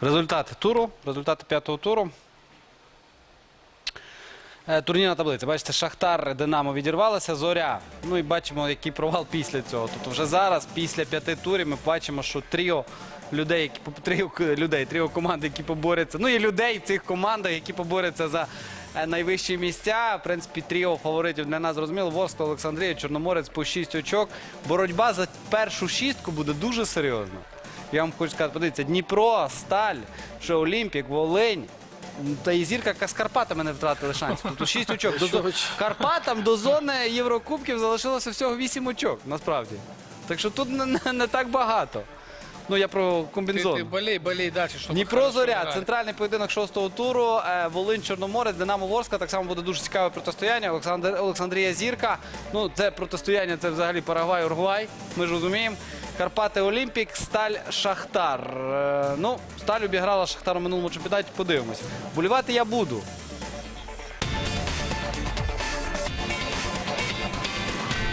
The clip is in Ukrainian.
Результати туру, результати п'ятого туру. Е, Турнірна таблиця. Бачите, Шахтар, Динамо відірвалися, Зоря. Ну і бачимо, який провал після цього. Тобто вже зараз, після п'яти турів, ми бачимо, що тріо людей, які тріо людей, тріо команд, які поборються. Ну і людей в цих командах, які поборються за е, найвищі місця. В принципі, тріо фаворитів для нас зрозуміло. Ворскла, Олександрія, Чорноморець по 6 очок. Боротьба за першу шістку буде дуже серйозна Я вам хочу сказати, подивіться, Дніпро, Сталь, що Олімпік, Волинь. Та і зірка яка з Карпатами не втратили шанс. Тобто 6 очок. До, зо- Карпатам до зони Єврокубків залишилося всього 8 очок, насправді. Так що тут не, не, не так багато. Ну, я про Ты, комбінзон. ты болей, болей дальше, чтобы Дніпро хорошо Зоря, играли. центральний поєдинок шостого туру. е, Волинь Чорноморець, Динамо Ворська. Так само буде дуже цікаве протистояння. Олександр Олександрія Зірка. Ну, це протистояння, це взагалі Парагвай, Уругвай. Ми ж розуміємо. Карпати Олімпік, Сталь Шахтар. Е, Ну, Сталь обіграла Шахтар у минулому чемпіонаті. Подивимось. Болівати я буду.